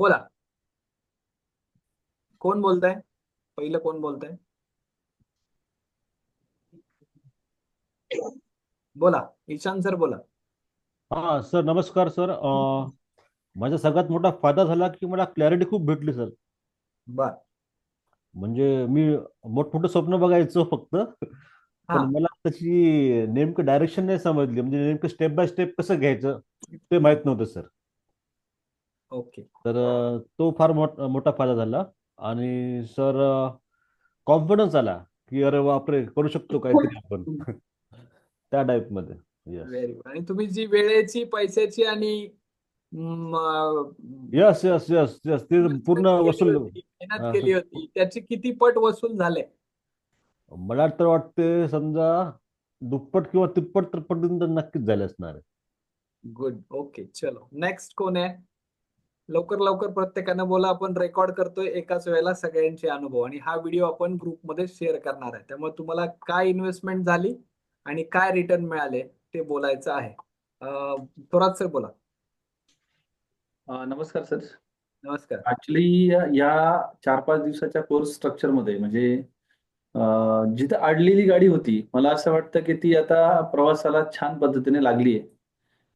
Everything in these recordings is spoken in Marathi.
बोला. कोण बोलताय? पहिलं कोण बोलताय? बोला. ईशान सर बोला. हा सर नमस्कार सर. माझा सगळ्यात मोठा फायदा झाला की मला क्लॅरिटी खूप भेटली सर. बर. म्हणजे मी मोठमोठं स्वप्न बघायचो फक्त. पण मला त्याची नेमकं डायरेक्शन नाही समजली. म्हणजे नेमकं स्टेप बाय स्टेप कसं घ्यायचं ते माहीत नव्हतं सर. ओके. तर तो फार मोठ फायदा झाला. आणि सर कॉन्फिडन्स आला की अरे बापरे करू शकतो काहीतरी आपण. त्या टाईपमध्ये. आणि तुम्ही जी वेळेची पैशाची आणि यस यस यस यस ते पूर्ण वसूल मेहनत. केली होती. त्याची किती पट वसूल झाले? मला तर वाटते समजा दुप्पट किंवा तिप्पट तर पर्यंत नक्कीच झाले असणार. गुड ओके चलो. नेक्स्ट कोण आहे? लवकर लवकर प्रत्येकानं बोला आपण रेकॉर्ड करतोय एकाच वेळेला सगळ्यांचे अनुभव. आणि हा व्हिडिओ आपण ग्रुपमध्ये शेअर करणार आहे. त्यामुळे तुम्हाला काय इन्व्हेस्टमेंट झाली आणि काय रिटर्न मिळाले ते बोलायचं आहे. थोरात सर बोला. नमस्कार सर नमस्कार. ऍक्च्युली या चार पाच दिवसाच्या कोर्स स्ट्रक्चरमध्ये म्हणजे अ, जिथं अडलेली गाडी होती मला असं वाटतं की ती आता प्रवासाला छान पद्धतीने लागली आहे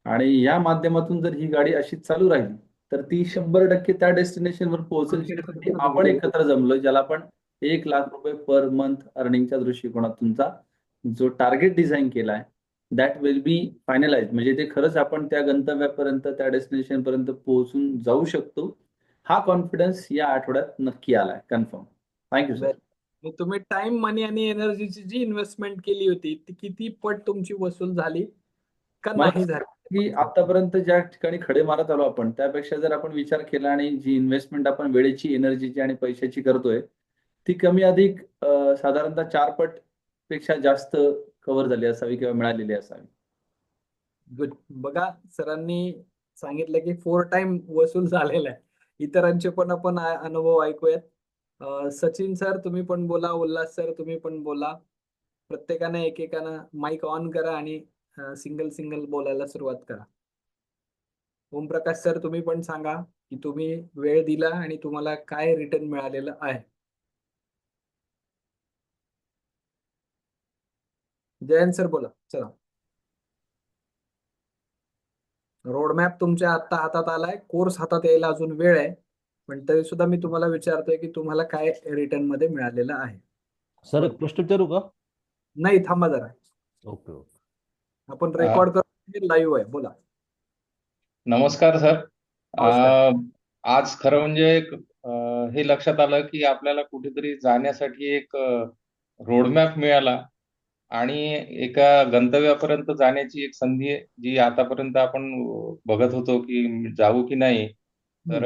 आणि या माध्यमातून जर ही गाडी अशीच चालू राहिली तर ती शंभर टक्के त्या डेस्टिनेशनवर पोहोचेल. आपण एकत्र जमलोय ज्याला आपण एक लाख रुपये पर मंथ अर्निंगच्या दृष्टिकोनातूनचा जो टार्गेट डिझाईन केलाय दॅट विल बी फायनलाइज म्हणजे ते खरंच आपण त्या गंतव्यापर्यंत त्या डेस्टिनेशन पर्यंत पोहोचून जाऊ शकतो. हा कॉन्फिडन्स या आठवड्यात नक्की आलाय. कन्फर्म थँक्यू सर तुम्ही टाइम मनी आणि एनर्जीची जी इन्व्हेस्टमेंट केली होती ती किती पट तुमची वसूल झाली? का आतापर्यंत ज्या ठिकाणी खडे मारत आलो आपण त्यापेक्षा जर आपण विचार केला आणि जी इन्व्हेस्टमेंट आपण वेळेची एनर्जीची आणि पैशाची करतोय ती कमी अधिक साधारणतः चार पटपेक्षा जास्त कव्हर झाली असावी किंवा मिळालेली असावी. गुड बघा सरांनी सांगितलं की फोर टाइम वसूल झालेला आहे. इतरांचे पण आपण अनुभव ऐकूयात. सचिन सर तुम्ही पण बोला उल्हास सर तुम्ही पण बोला. प्रत्येकाने एकेकानं माईक ऑन करा आणि सिंगल सिंगल बोलायला सुरुवात करा. ओमप्रकाश सर तुम्ही पण सांगा की तुम्ही वेळ दिला आणि तुम्हाला काय रिटर्न मिळालेलं आहे? जयंत सर बोला. चला. रोडमॅप तुमच्या आता हातात आलाय. कोर्स हातात यायला अजून वेळ आहे. पण तरी सुद्धा मी तुम्हाला विचारतोय की तुम्हाला काय रिटर्नमध्ये मिळालेलं आहे? सर प्रश्न विचारू का? नाही थांबा जरा. Okay okay. आपण रेकॉर्ड करतो लाईव्ह आहे. बोला. नमस्कार सर नमस्कार. आज खरं म्हणजे एक, हे लक्षात आलं की आपल्याला कुठेतरी जाण्यासाठी एक रोडमॅप मिळाला आणि एका गंतव्यापर्यंत जाण्याची एक संधी आहे, जी आतापर्यंत आपण बघत होतो की जाऊ की नाही तर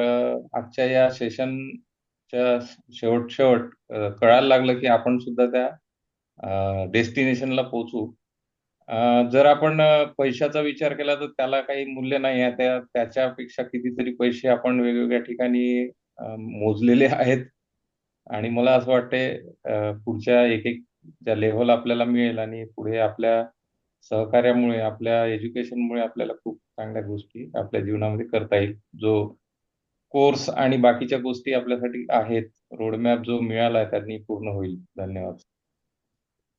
आजच्या या सेशनच्या शेवट शेवट कळायला लागलं की आपण सुद्धा त्या डेस्टिनेशनला पोहोचू. जर आपण पैशाचा विचार केला तर त्याला काही मूल्य नाही आहे. त्या त्याच्यापेक्षा कितीतरी पैसे आपण वेगवेगळ्या ठिकाणी मोजलेले आहेत. आणि मला असं वाटते पुढच्या एक एक ज्या लेव्हल आपल्याला मिळेल आणि पुढे आपल्या सहकार्यामुळे आपल्या एज्युकेशनमुळे आपल्याला खूप चांगल्या गोष्टी आपल्या जीवनामध्ये करता येईल. जो कोर्स आणि बाकीच्या गोष्टी आपल्यासाठी आहेत रोडमॅप जो मिळाला आहे त्यांनी पूर्ण होईल. धन्यवाद.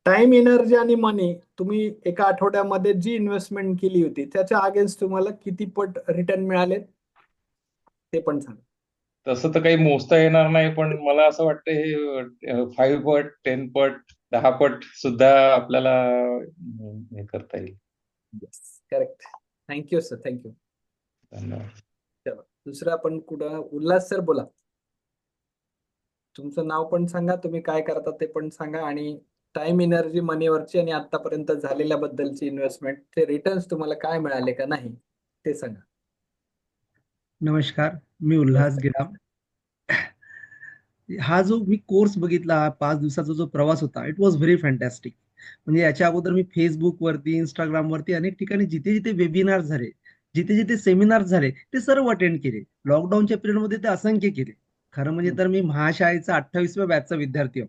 टाइम एनर्जी आणि मनी तुम्ही एका आठवड्यामध्ये जी इन्व्हेस्टमेंट केली होती त्याच्या अगेन्स्ट तुम्हाला किती पट रिटर्न मिळाले? ते पण सांगा. तसं तर काही मोजता येणार नाही पण मला असं वाटतं हे फाईव्ह पट टेन पट दहा पट सुद्धा आपल्याला हे करता येईल. करेक्ट थँक्यू सर थँक्यू धन्यवाद. चला दुसरं आपण कुठं उल्हास सर बोला. तुमचं नाव पण सांगा तुम्ही काय करता ते पण सांगा आणि टाइम एनर्जी मनीवरची आणि आतापर्यंत झालेल्या बद्दलची इन्व्हेस्टमेंट ते रिटर्न्स तुम्हाला काय मिळाले का नाही ते सांगा. नमस्कार मी उल्हास गिराम. हा जो मी कोर्स बघितला पाच दिवसाचा जो प्रवास होता इट वॉज व्हेरी फॅन्टॅस्टिक म्हणजे याच्या अगोदर मी फेसबुक वरती इंस्टाग्राम वरती अनेक ठिकाणी जिथे जिथे वेबिनार झाले जिथे जिथे सेमिनार झाले ते सर्व अटेंड केले. लॉकडाऊनच्या पिरियडमध्ये ते असंख्य केले. खरं म्हणजे तर मी महाशाळेचा अठ्ठावीसव्या बॅचचा विद्यार्थी आहे.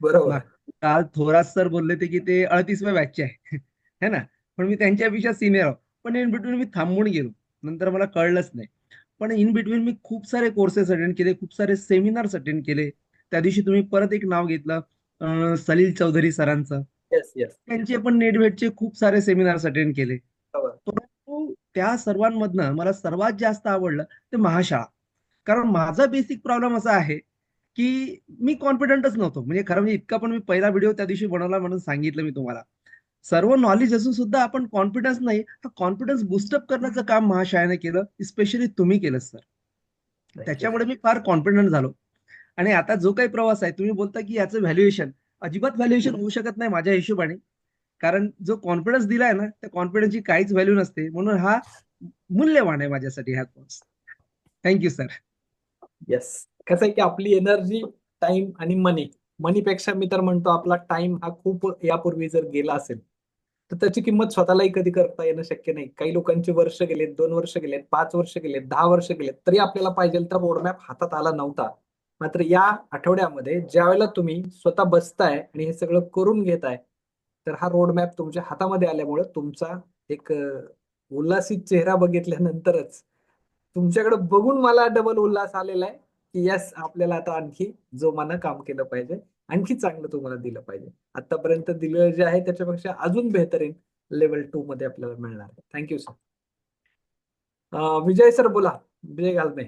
बरोबर. काल थोरात सर बोलले ते की ते अडतीसव्या बॅचचे आहे. है ना? पण मी त्यांच्यापेक्षा सिनियर आहे. पण इन बिटवीन मी थांबून गेलो. नंतर मला कळलंच नाही. पण इन बिटवीन मी खूप सारे कोर्सेस अटेंड केले खूप सारे सेमिनार्स अटेंड केले. त्या दिवशी तुम्ही परत एक नाव घेतलं सलील चौधरी सरांचं. येस येस त्यांचे पण नेटवेटचे खूप सारे सेमिनार्स अटेंड केले. बरोबर. परंतु त्या सर्वांमधनं मला सर्वात जास्त आवडलं ते महाशाळा. कारण माझा बेसिक प्रॉब्लेम असा आहे की मी कॉन्फिडंटच नव्हतो. म्हणजे खरं म्हणजे इतका पण मी पहिला व्हिडिओ त्या दिवशी बनवला म्हणून सांगितलं मी तुम्हाला. सर्व नॉलेज असून सुद्धा आपण कॉन्फिडन्स नाही हा कॉन्फिडन्स बुस्टअप करण्याचं काम महाशाळेने केलं स्पेशली तुम्ही केलं सर त्याच्यामुळे मी फार कॉन्फिडंट झालो. आणि आता जो काही प्रवास आहे तुम्ही बोलता की याचं व्हॅल्युएशन अजिबात व्हॅल्युएशन होऊ शकत नाही माझ्या हिशोबाने. कारण जो कॉन्फिडन्स दिलाय ना त्या कॉन्फिडन्सची काहीच व्हॅल्यू नसते. म्हणून हा मूल्यवान आहे माझ्यासाठी हा कोर्स थँक्यू सर येस कसं आहे की आपली एनर्जी टाइम आणि मनी मनीपेक्षा मी तर म्हणतो आपला टाइम हा खूप यापूर्वी जर गेला असेल तर त्याची किंमत स्वतःलाही कधी करता येणं शक्य नाही. काही लोकांचे वर्ष गेलेत दोन वर्ष गेलेत पाच वर्ष गेलेत दहा वर्ष गेलेत तरी आपल्याला पाहिजे तर रोडमॅप हातात आला नव्हता. मात्र या आठवड्यामध्ये ज्यावेळेला तुम्ही स्वतः बसताय आणि हे सगळं करून घेताय तर हा रोडमॅप तुमच्या हातामध्ये आल्यामुळे तुमचा एक उल्हासित चेहरा बघितल्यानंतरच तुमच्याकडे बघून मला डबल उल्हास आलेला आहे की यस आपल्याला आता आणखी जोमानं काम केलं पाहिजे आणखी चांगलं तुम्हाला दिलं पाहिजे. आतापर्यंत दिलं जे आहे त्याच्यापेक्षा अजून बेहतरीन लेवल टू मध्ये आपल्याला मिळणार आहे. थँक्यू सर विजय सर बोला. विजय घालमे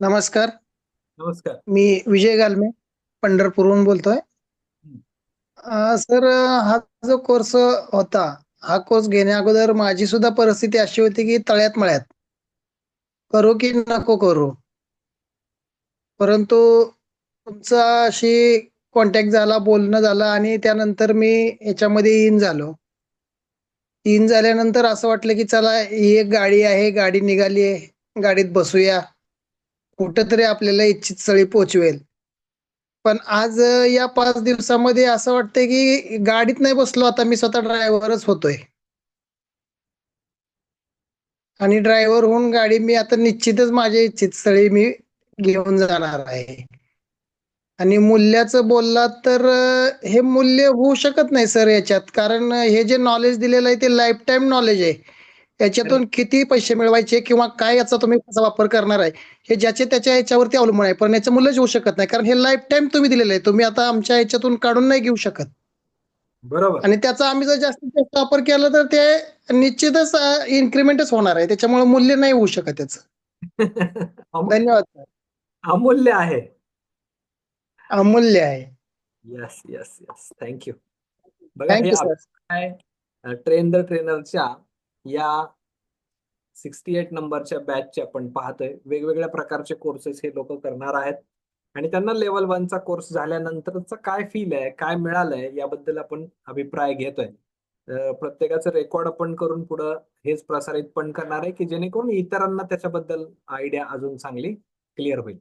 नमस्कार. नमस्कार. मी विजय गालमे पंढरपूरहून बोलतोय. सर हा जो कोर्स होता हा कोर्स घेण्या अगोदर माझी सुद्धा परिस्थिती अशी होती की तळ्यात मळ्यात. करू की नको करू? परंतु तुमचा अशी कॉन्टॅक्ट झाला बोलणं झालं आणि त्यानंतर मी याच्यामध्ये इन झालो. इन झाल्यानंतर असं वाटलं की चला ही एक गाडी आहे गाडी निघाली आहे गाडीत बसूया. कुठंतरी आपल्याला इच्छित स्थळी पोचवेल. पण आज या पाच दिवसामध्ये असं वाटतंय की गाडीत नाही बसलो आता मी स्वतः ड्रायव्हरच होतोय. आणि ड्रायव्हर होऊन गाडी मी आता निश्चितच माझ्या इच्छित स्थळी मी घेऊन जाणार आहे. आणि मूल्याचं बोललात तर हे मूल्य होऊ शकत नाही सर याच्यात. कारण हे जे नॉलेज दिलेलं आहे ते लाईफ टाईम नॉलेज आहे. याच्यातून किती पैसे मिळवायचे किंवा काय याचा तुम्ही कसा वापर करणार आहे हे ज्याचे त्याच्या ह्याच्यावरती अवलंबून आहे. पण याचं मूल्यच होऊ शकत नाही. कारण हे लाईफ टाईम तुम्ही दिलेलं आहे. तुम्ही आता आमच्या ह्याच्यातून काढून नाही घेऊ शकत. बरोबर. आणि त्याचा आम्ही जर जास्तीत जास्त वापर केला तर ते निश्चितच इन्क्रीमेंटच होणार आहे. त्याच्यामुळे मूल्य नाही होऊ शकत त्याचं. धन्यवाद सर. अमूल्य आहे. अमूल्य आहे. Yes yes yes thank you बघा थँक्यू सर काय ट्रेन द ट्रेनरच्या या सिक्स्टी एट नंबरच्या बॅचचे आपण पाहतोय. वेगवेगळ्या प्रकारचे कोर्सेस हे लोक करणार आहेत. आणि त्यांना लेवल वनचा कोर्स झाल्यानंतरचा काय फील आहे काय मिळालंय याबद्दल आपण अभिप्राय घेतोय. प्रत्येकाचं रेकॉर्ड आपण करून पुढं हेच प्रसारित पण करणार आहे की जेणेकरून इतरांना त्याच्याबद्दल आयडिया अजून चांगली क्लिअर होईल.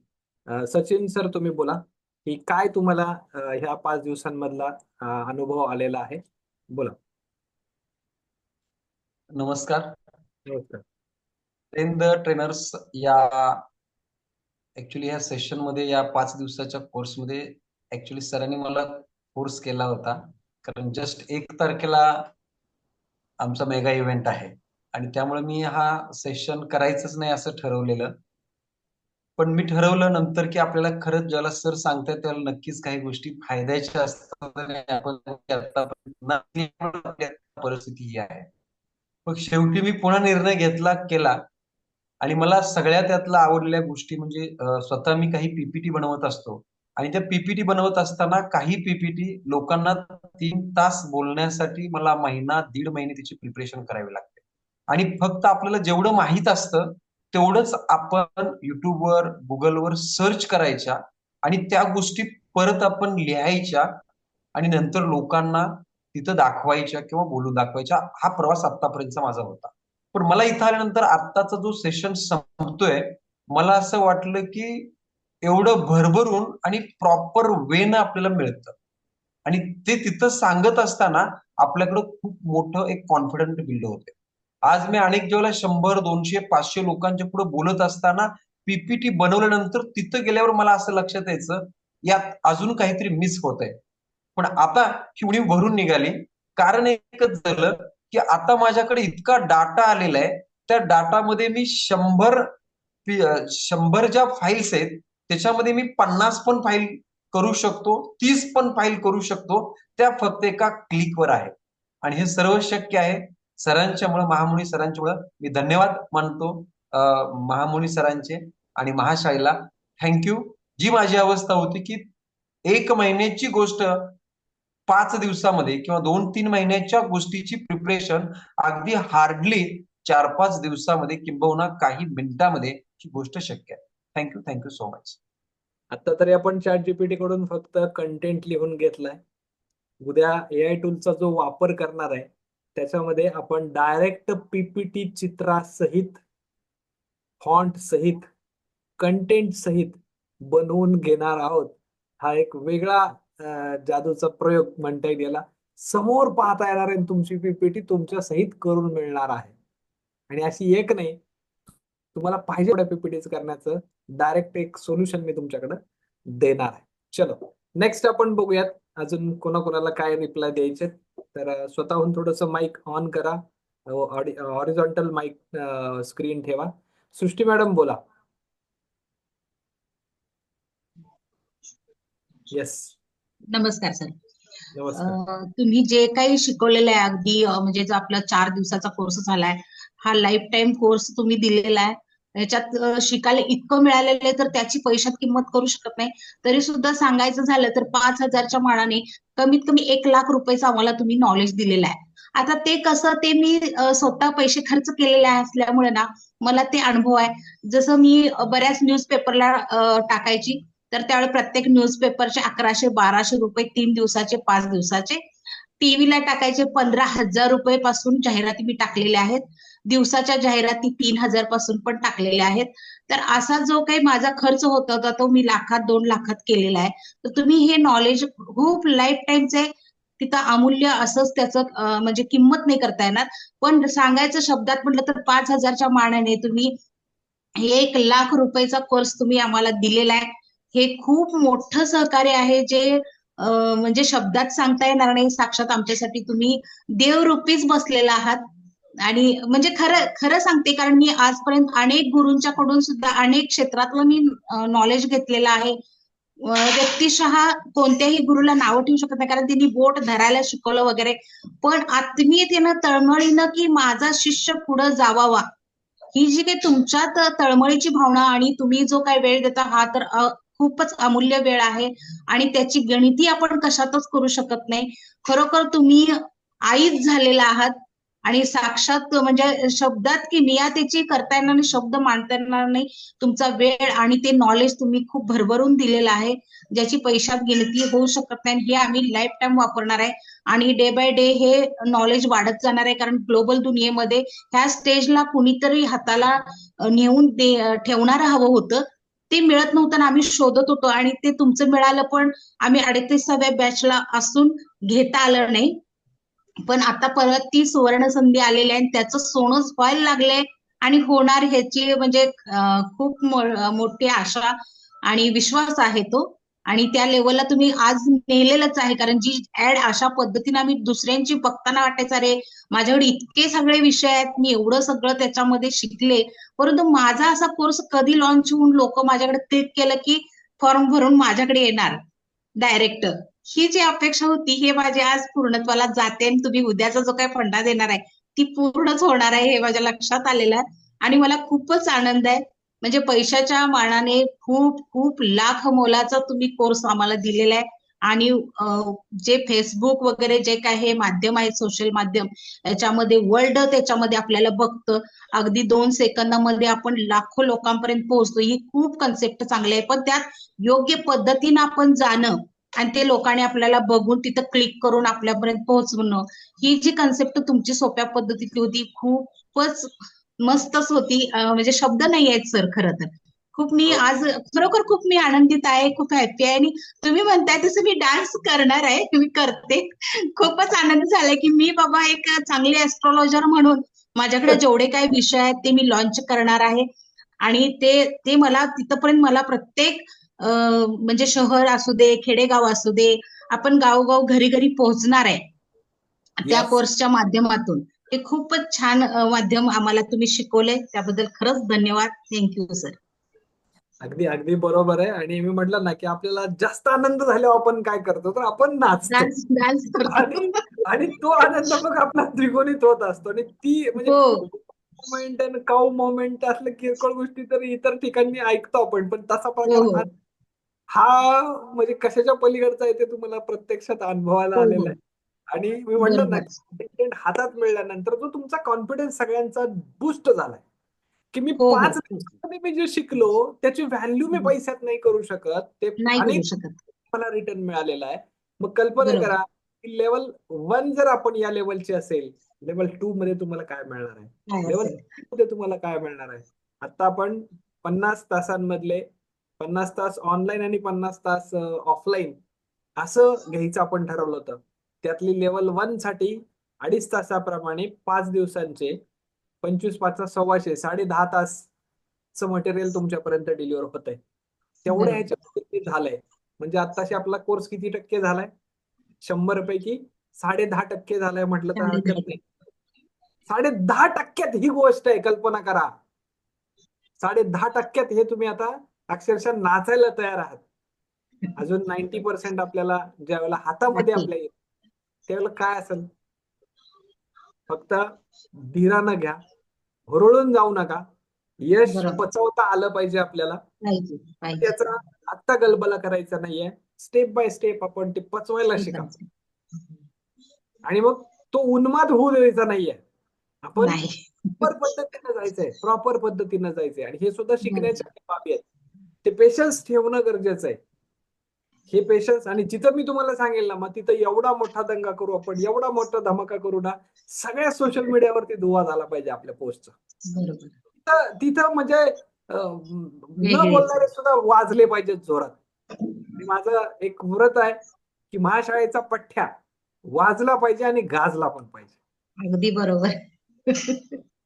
सचिन सर तुम्ही बोला की काय तुम्हाला ह्या पाच दिवसांमधला अनुभव आलेला आहे? बोला. नमस्कार. ट्रेन द ट्रेनर्स या ऍक्च्युली या सेशनमध्ये या पाच दिवसाच्या कोर्समध्ये ऍक्च्युली सरांनी मला फोर्स केला होता. कारण जस्ट एक तारखेला आमचा मेगा इव्हेंट आहे. आणि त्यामुळे मी हा सेशन करायचंच नाही असं ठरवलेलं. पण मी ठरवलं नंतर की आपल्याला खरंच ज्याला सर सांगतायत त्याला नक्कीच काही गोष्टी फायद्याच्या असतात आपण परिस्थिती ही आहे. मग शेवटी मी पुन्हा निर्णय घेतला केला. आणि मला सगळ्या त्यातला आवडलेल्या गोष्टी म्हणजे स्वतः मी काही पीपीटी बनवत असतो. आणि त्या पीपीटी बनवत असताना काही पीपीटी लोकांना तीन तास बोलण्यासाठी मला महिना दीड महिने तिची प्रिपरेशन करावी लागते. आणि फक्त आपल्याला जेवढं माहीत असतं तेवढंच आपण युट्यूबवर गुगलवर सर्च करायच्या आणि त्या गोष्टी परत आपण लिहायच्या आणि नंतर लोकांना तिथं दाखवायच्या किंवा बोलू दाखवायच्या हा प्रवास आतापर्यंतचा माझा होता. पण मला इथं आल्यानंतर आत्ताचा जो सेशन संपतोय मला असं वाटलं की एवढं भरभरून आणि प्रॉपर वेनं आपल्याला मिळतं. आणि ते तिथं सांगत असताना आपल्याकडं खूप मोठं एक कॉन्फिडंट बिल्ड होते. आज मी अनेक जेव्हा शंभर दोनशे पाचशे लोकांच्या पुढे बोलत असताना पीपीटी बनवल्यानंतर तिथं गेल्यावर मला असं लक्षात यायचं यात अजून काहीतरी मिस होत आहे पण आता ही उणीव भरून निघाली. कारण एकच झालं की आता माझ्याकडे इतका डाटा आलेला आहे त्या डाटामध्ये मी शंभर शंभर ज्या फाईल्स आहेत त्याच्यामध्ये मी पन्नास पण फाईल करू शकतो तीस पण फाईल करू शकतो त्या फक्त एका क्लिकवर आहे. आणि हे सर्व शक्य आहे. सरांच्यामुळे महामुनी सरांच्यामुळे मी धन्यवाद मानतो. महामुनी सरांचे आणि महाशाळेला थँक्यू जी माझी अवस्था होती की एक महिन्याची गोष्ट पाच दिवसामध्ये किंवा दोन तीन महिन्याच्या गोष्टीची प्रिपरेशन अगदी हार्डली चार पाच दिवसामध्ये किंबहुना काही मिनिटामध्ये ही गोष्ट शक्य आहे. थँक्यू थँक्यू सो मच आता तरी आपण चॅट जीपीटी कडून फक्त कंटेंट लिहून घेतलाय. उद्या एआय टूलचा जो वापर करणार आहे त्याच्यामध्ये आपण डायरेक्ट पीपीटी चित्रासहित फॉन्ट सहित कंटेंट सहित बनवून घेणार आहोत. हा एक वेगळा जादूचा प्रयोग म्हणता येईल याला. समोर पाहता येणार आहे तुमची पीपीटी तुमच्या सहित करून मिळणार आहे. आणि अशी एक नाही तुम्हाला पाहिजे एवढ्या पीपीटीच करण्याचं डायरेक्ट एक सोल्युशन मी तुमच्याकडे देणार आहे. चलो नेक्स्ट आपण बघूयात. अजून कोणाकोणाला काय रिप्लाय द्यायचे तर स्वतःहून थोडस माईक ऑन करा. हॉरिझॉन्टल माईक स्क्रीन ठेवा. सृष्टी मॅडम बोला. येस नमस्कार सर. नमस्कार. तुम्ही जे काही शिकवलेलं आहे अगदी म्हणजे जो आपला चार दिवसाचा कोर्स झालाय हा लाईफ टाइम कोर्स तुम्ही दिलेला आहे. याच्यात शिकायला इतकं मिळालेलं आहे तर त्याची पैशात किंमत करू शकत नाही. तरी सुद्धा सांगायचं झालं तर पाच हजारच्या मानाने कमीत कमी एक लाख रुपयाचं आम्हाला तुम्ही नॉलेज दिलेलं आहे. आता ते कसं ते मी स्वतः पैसे खर्च केलेले असल्यामुळे ना मला ते अनुभव आहे. जसं मी बऱ्याच न्यूजपेपरला टाकायची. तर त्यावेळी प्रत्येक न्यूजपेपरचे अकराशे बाराशे रुपये तीन दिवसाचे पाच दिवसाचे. टीव्हीला टाकायचे पंधरा हजार रुपये पासून जाहिराती मी टाकलेल्या आहेत. दिवसाच्या जाहिराती तीन हजारपासून पण टाकलेल्या आहेत. तर असा जो काही माझा खर्च होत होता तो मी लाखात दोन लाखात केलेला आहे. तर तुम्ही हे नॉलेज खूप लाईफ टाईमचे तिथं अमूल्य असंच त्याचं म्हणजे किंमत नाही करता येणार. पण सांगायचं शब्दात म्हटलं तर पाच हजारच्या मानाने तुम्ही एक लाख रुपयाचा कोर्स तुम्ही आम्हाला दिलेला आहे. हे खूप मोठं सहकार्य आहे जे म्हणजे शब्दात सांगता येणार नाही साक्षात आमच्यासाठी तुम्ही देवरूपीच बसलेला आहात. आणि म्हणजे खरं खरं सांगते कारण मी आजपर्यंत अनेक गुरूंच्याकडून सुद्धा अनेक क्षेत्रातलं मी नॉलेज घेतलेलं आहे. व्यक्तिशः कोणत्याही गुरुला नावं ठेवू शकत नाही कारण त्यांनी बोट धरायला शिकवलं वगैरे. पण आत्मीयतेनं तळमळीनं की माझा शिष्य पुढे जावावा ही जी काही तुमच्यात तळमळीची भावना आणि तुम्ही जो काही वेळ देता हा तर खूपच अमूल्य वेळ आहे आणि त्याची गणिती आपण कशातच करू शकत नाही. खरोखर तुम्ही आईच झालेला आहात आणि साक्षात म्हणजे शब्दात की नियातेची करता येणार नाही शब्द मांडता येणार नाही तुमचा वेळ आणि ते नॉलेज तुम्ही खूप भरभरून दिलेलं आहे ज्याची पैशात गिनती होऊ शकत नाही. हे आम्ही लाईफ टाईम वापरणार आहे आणि डे बाय डे हे नॉलेज वाढत जाणार आहे कारण ग्लोबल दुनियेमध्ये ह्या स्टेजला कुणीतरी हाताला नेऊन ठेवणार हवं होतं. ते मिळत नव्हतं आणि आम्ही शोधत होतो आणि ते तुमचं मिळालं पण आम्ही अडतीसाव्या बॅचला असून घेता आलं नाही. पण आता परत ती सुवर्ण संधी आलेली आहे आणि त्याचं सोनंच व्हायला लागलंय आणि होणार ह्याची म्हणजे खूप मोठी आशा आणि विश्वास आहे तो. आणि त्या लेवलला तुम्ही आज नेलेलंच आहे. कारण जी ऍड अशा पद्धतीने आम्ही दुसऱ्यांची बघताना वाटायचं अरे माझ्याकडे इतके सगळे विषय आहेत मी एवढं सगळं त्याच्यामध्ये शिकले. परंतु माझा असा कोर्स कधी लॉन्च होऊन लोक माझ्याकडे क्लिक केलं की फॉर्म भरून माझ्याकडे येणार? डायरेक्ट ही जी अपेक्षा होती हे माझी आज पूर्णत्वाला जाते आणि तुम्ही उद्याचा जो काही फंडा देणार आहे ती पूर्णच होणार आहे हे माझ्या लक्षात आलेलं आहे. आणि मला खूपच आनंद आहे. म्हणजे पैशाच्या मानाने खूप खूप लाख मोलाचा तुम्ही कोर्स आम्हाला दिलेला आहे. आणि जे फेसबुक वगैरे जे काय हे माध्यम आहे सोशल माध्यम याच्यामध्ये वर्ल्ड त्याच्यामध्ये आपल्याला बघतं. अगदी दोन सेकंदामध्ये आपण लाखो लोकांपर्यंत पोहोचतो. ही खूप कन्सेप्ट चांगली आहे. पण त्यात योग्य पद्धतीनं आपण जाणं आणि ते लोकांनी आपल्याला बघून तिथं क्लिक करून आपल्यापर्यंत पोहोचवणं ही जी कन्सेप्ट तुमची सोप्या पद्धतीतली होती खूपच मस्तच होती. म्हणजे शब्द नाही आहेत सर खरं तर. खूप मी आज खरोखर खूप मी आनंदित आहे खूप हॅपी आहे. आणि तुम्ही म्हणताय तसं मी डान्स करणार आहे मी करते. खूपच आनंद झालाय की मी बाबा एक चांगली ऍस्ट्रॉलॉजर म्हणून माझ्याकडे जेवढे काही विषय आहेत ते मी लॉन्च करणार आहे. आणि ते ते मला तिथपर्यंत मला प्रत्येक म्हणजे शहर असू दे खेडेगाव असू दे आपण गावोगाव घरी घरी पोहोचणार आहे. त्या. कोर्सच्या माध्यमातून. हे खूपच छान माध्यम आम्हाला तुम्ही शिकवले त्याबद्दल खरंच धन्यवाद. थँक्यू सर अगदी अगदी बरोबर आहे. आणि मी म्हटलं ना की आपल्याला जास्त आनंद झाल्यावर आपण काय करतो? तर आपण नाचतो. डान्स आणि तो आनंद मग आपला द्विगुणित होत असतो. आणि ती म्हणजे मोमेंट आणि काऊ मोमेंट असलं किरकोळ गोष्टी तर इतर ठिकाणी ऐकतो आपण. पण तसा प्रकार हो हा. हा म्हणजे कशाच्या पलीकडचा आहे ते तुम्हाला प्रत्यक्षात अनुभवायला हो. आलेलं आहे. आणि मी म्हणलं ना कंटेंट हातात मिळाल्यानंतर जो तुमचा कॉन्फिडन्स सगळ्यांचा बूस्ट झालाय. की मी हो हो. पाच हो. दिवसामध्ये मी जे शिकलो त्याची व्हॅल्यू मी हम्म. पैशात नाही करू शकत. ते मला रिटर्न मिळालेला आहे. मग कल्पना करा की लेवल वन जर आपण या लेवलची असेल लेवल टू मध्ये तुम्हाला काय मिळणार आहे? लेवलमध्ये तुम्हाला काय मिळणार आहे? आता आपण पन्नास तासांमधले पन्नास तास ऑनलाईन आणि पन्नास तास ऑफलाईन असं घ्यायचं आपण ठरवलं होतं. त्यातली लेवल वनसाठी अडीच तासाप्रमाणे पाच दिवसांचे पंचवीस पाच सव्वाशे साडे दहा तासचं मटेरियल तुमच्यापर्यंत डिलिव्हर होत आहे तेवढं बरोबर. ह्याच्यामध्ये झालंय. म्हणजे आताशी आपला कोर्स किती टक्के झालाय? शंभर पैकी साडे दहा टक्के झालाय म्हटलं तर साडे हरकत दहा नाही. साडे दहा टक्क्यात ही गोष्ट आहे कल्पना करा. साडे दहा टक्क्यात हे तुम्ही आता अक्षरशः नाचायला तयार आहात. अजून नाईन्टी पर्सेंट आपल्याला ज्या वेळेला हातामध्ये आपल्या येईल त्यावेळेला काय असेल? फक्त धीरानं घ्या. हुरळून जाऊ नका. यश पचवता आलं पाहिजे आपल्याला. त्याचा आत्ता गलबला करायचा नाहीये. स्टेप बाय स्टेप आपण ते पचवायला शिका. आणि मग तो उन्माद होऊ द्यायचा नाहीये. आपण प्रॉपर पद्धतीनं जायचंय. प्रॉपर पद्धतीनं जायचंय. आणि हे सुद्धा शिकण्याच्या बाबी आहेत. ते पेशन्स ठेवणं गरजेचं आहे. हे पेशन्स आणि जिथं मी तुम्हाला सांगेल ना मग तिथं एवढा मोठा दंगा करू आपण एवढा मोठा धमाका करू ना सगळ्या सोशल मीडियावरती धुवा झाला पाहिजे आपल्या पोस्टचा तिथं तिथं म्हणजे न. बोलणारे सुद्धा वाजले पाहिजेत जोरात. माझं एक व्रत आहे की महाशाळेचा पठ्ठ्या वाजला पाहिजे आणि गाजला पण पाहिजे. अगदी बरोबर.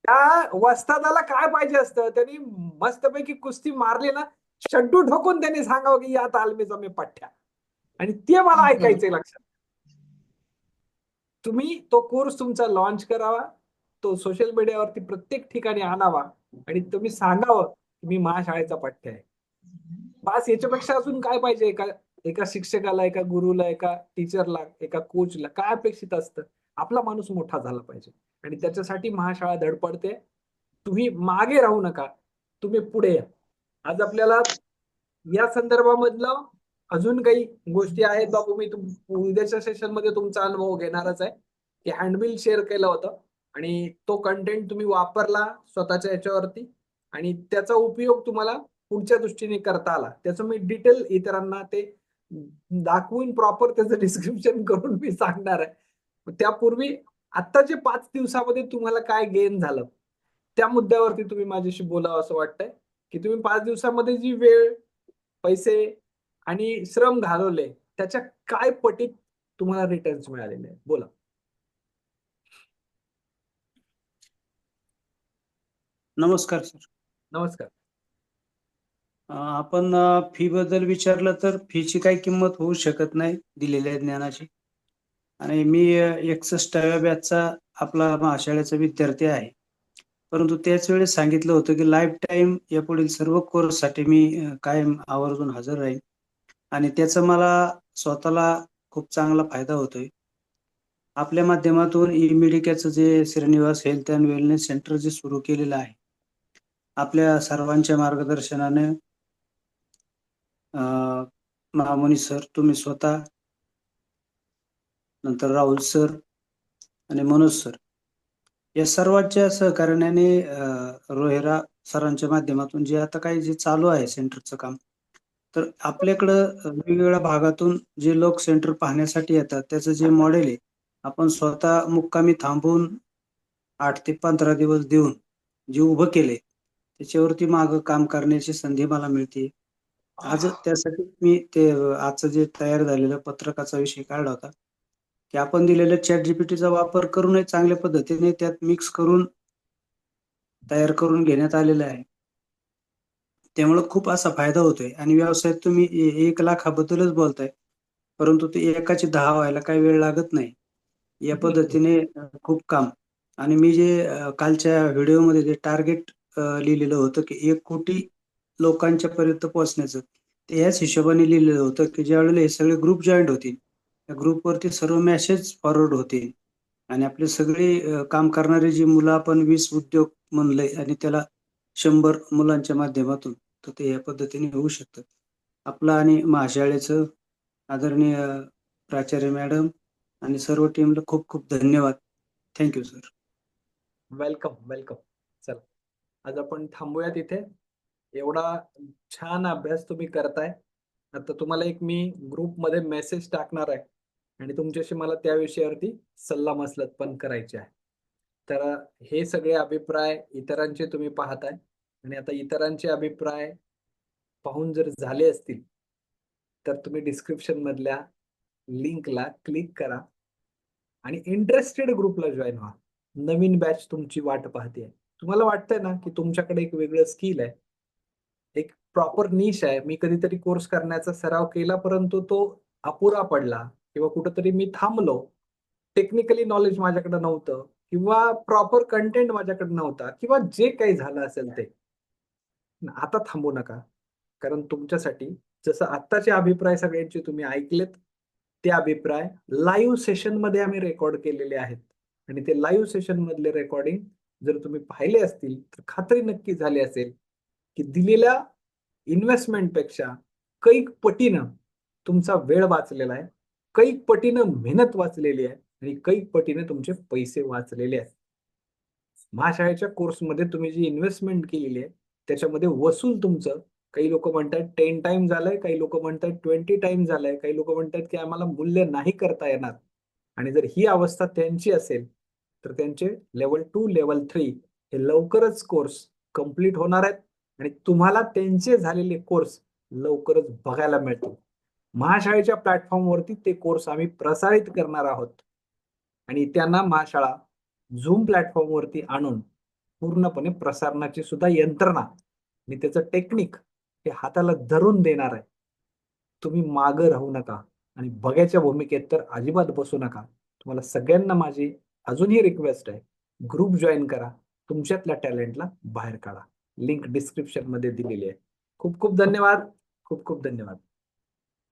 त्या वस्तादाला काय पाहिजे असतं? त्यांनी मस्तपैकी कुस्ती मारली ना शड्डू ठोकून त्यांनी सांगावं की या तालमीचा मी पठ्ठ्या. आणि ते मला ऐकायचंय लक्षात. तुम्ही तो कोर्स तुमचा लॉन्च करावा तो सोशल मीडियावरती प्रत्येक ठिकाणी आणावा आणि तुम्ही सांगावं की मी महाशाळेचा पठ्य आहे. बस याच्यापेक्षा अजून काय पाहिजे? एका एका शिक्षकाला एका गुरुला एका टीचरला एका कोचला काय अपेक्षित असतं? आपला माणूस मोठा झाला पाहिजे. आणि त्याच्यासाठी महाशाळा धडपडते. तुम्ही मागे राहू नका. तुम्ही पुढे या. आज आपल्याला या संदर्भामधलं अजून काही गोष्टी आहेत. बाबू मी उद्याच्या सेशनमध्ये तुमचा अनुभव घेणारच आहे. की हँडबिल शेअर केलं होतं आणि तो कंटेंट तुम्ही वापरला स्वतःच्या याच्यावरती आणि त्याचा उपयोग तुम्हाला पुढच्या दृष्टीने करता आला. त्याचं मी डिटेल इतरांना ते दाखवून प्रॉपर त्याचं डिस्क्रिप्शन करून मी सांगणार आहे. त्यापूर्वी आत्ताचे पाच दिवसामध्ये तुम्हाला काय गेन झालं? त्या मुद्द्यावरती तुम्ही माझ्याशी बोलावं असं वाटतंय. की तुम्ही पाच दिवसामध्ये जी वेळ पैसे आणि श्रम घालवले त्याच्या काय पटीत तुम्हाला रिटर्न्स मिळालेले आहेत बोला. नमस्कार सर नमस्कार. आपण फी बद्दल विचारलं तर फीची काही किंमत होऊ शकत नाही दिलेल्या ज्ञानाची. आणि मी एकसष्टाव्या बॅचचा आपला महाशाळेचा विद्यार्थी आहे. परंतु त्याच वेळेस सांगितलं होतं की लाईफ टाईम या पुढील सर्व कोर्ससाठी मी कायम आवर्जून हजर राहीन. आणि त्याचा मला स्वतःला खूप चांगला फायदा होतोय. आपल्या माध्यमातून E J Shrinivas health and wellness centre जे सुरू केलेलं आहे आपल्या सर्वांच्या मार्गदर्शनाने महामुनी सर तुम्ही स्वतः नंतर राहुल सर आणि मनोज सर या सर्वांच्या सहकार्याने रोहेरा सरांच्या माध्यमातून जे आता काही जे चालू आहे सेंटरचं काम तर आपल्याकडं वेगवेगळ्या भागातून जे लोक सेंटर पाहण्यासाठी येतात त्याचं जे मॉडेल आहे आपण स्वतः मुक्कामी थांबून आठ ते पंधरा दिवस देऊन जे उभं केले त्याच्यावरती मागं काम करण्याची संधी मला मिळते. आज त्यासाठी मी ते आजचं जे तयार झालेलं पत्रकाचा विषय काढला होता की आपण दिलेल्या चॅट जीपीटीचा वापर करूनही चांगल्या पद्धतीने त्यात मिक्स करून तयार करून घेण्यात आलेलं आहे. त्यामुळे खूप असा फायदा होतोय. आणि व्यवसायात तुम्ही एक लाखाबद्दलच बोलताय परंतु ते एकाचे दहा व्हायला काही वेळ लागत नाही. या पद्धतीने खूप काम. आणि मी जे कालच्या व्हिडिओमध्ये जे टार्गेट लिहिलेलं होतं की एक कोटी लोकांच्या पर्यंत पोहोचण्याचं ते याच हिशोबाने लिहिलेलं होतं की ज्या वेळेला हे सगळे ग्रुप जॉईंट होतील त्या ग्रुपवरती सर्व मॅसेज फॉरवर्ड होतील आणि आपले सगळे काम करणारे जी मुलं आपण वीस उद्योग म्हणले आणि त्याला शंभर मुलांच्या माध्यमातून तर ते या पद्धतीने होऊ शकतं. आपलं आणि महाशाळेचं आदरणीय प्राचार्य मॅडम आणि सर्व टीमला खूप खूप धन्यवाद. थँक्यू सर वेलकम वेलकम चल आज आपण थांबूया तिथे एवढा छान अभ्यास तुम्ही करताय. आता तुम्हाला एक मी ग्रुपमध्ये मेसेज टाकणार आहे. आणि तुमच्याशी मला त्या विषयावरती सल्ला मसलत पण करायची आहे. तर हे सगळे अभिप्राय इतरांचे तुम्ही पाहताय आणि आता इतरांचे अभिप्राय पाहून जर झाले असतील तर तुम्ही डिस्क्रिप्शन मधल्या लिंकला क्लिक करा आणि इंटरेस्टेड ग्रुपला जॉईन व्हा. नवीन बॅच तुमची वाट पाहते तुम्हाला वाटतंय ना की तुमच्याकडे एक वेगळं स्किल आहे एक प्रॉपर निश आहे. मी कधीतरी कोर्स करण्याचा सराव केला परंतु तो अपुरा पडला. किंवा कुठंतरी मी थांबलो. टेक्निकली नॉलेज माझ्याकडे नव्हतं किंवा प्रॉपर कंटेंट माझ्याकडे नव्हता किंवा जे काही झालं असेल ते. आता थांबू नका. कारण तुमच्यासाठी जसं आत्ताचे अभिप्राय सगळ्यांचे तुम्ही ऐकलेत ते अभिप्राय लाईव्ह सेशनमध्ये आम्ही रेकॉर्ड केलेले आहेत. आणि ते लाईव्ह सेशन मधले रेकॉर्डिंग जर तुम्ही पाहिले असतील तर खात्री नक्की झाली असेल की दिलेल्या इन्व्हेस्टमेंटपेक्षा कैक पटीनं तुमचा वेळ वाचलेला आहे. कैक पटीनं मेहनत वाचलेली आहे आणि कैक पटीने तुमचे पैसे वाचलेले आहेत. महाशाळेच्या कोर्समध्ये तुम्ही जी इन्व्हेस्टमेंट केलेली आहे त्याच्यामध्ये वसूल तुमचं काही लोक म्हणतात टेन टाइम झालंय काही लोक म्हणतात ट्वेंटी टाइम झालंय काही लोक म्हणतात की आम्हाला मूल्य नाही करता येणार. आणि जर ही अवस्था त्यांची असेल तर त्यांचे लेवल टू लेवल थ्री हे लवकरच कोर्स कंप्लीट होणार आहेत आणि तुम्हाला त्यांचे झालेले कोर्स लवकरच बघायला मिळतील. महाशाळेच्या प्लॅटफॉर्मवरती ते कोर्स आम्ही प्रसारित करणार आहोत. आणि त्यांना महाशाळा झूम प्लॅटफॉर्मवरती आणून पूर्णपणे प्रसारणाची सुद्धा यंत्रणा आणि त्याचं टेक्निक हे हाताला धरून देणार आहे. तुम्ही मागं राहू नका आणि बघायच्या भूमिकेत तर अजिबात बसू नका. तुम्हाला सगळ्यांना माझी अजूनही रिक्वेस्ट आहे. ग्रुप जॉईन करा. तुमच्यातल्या टॅलेंटला बाहेर काढा. लिंक डिस्क्रिप्शनमध्ये दिलेली आहे. खूप खूप धन्यवाद. खूप खूप धन्यवाद.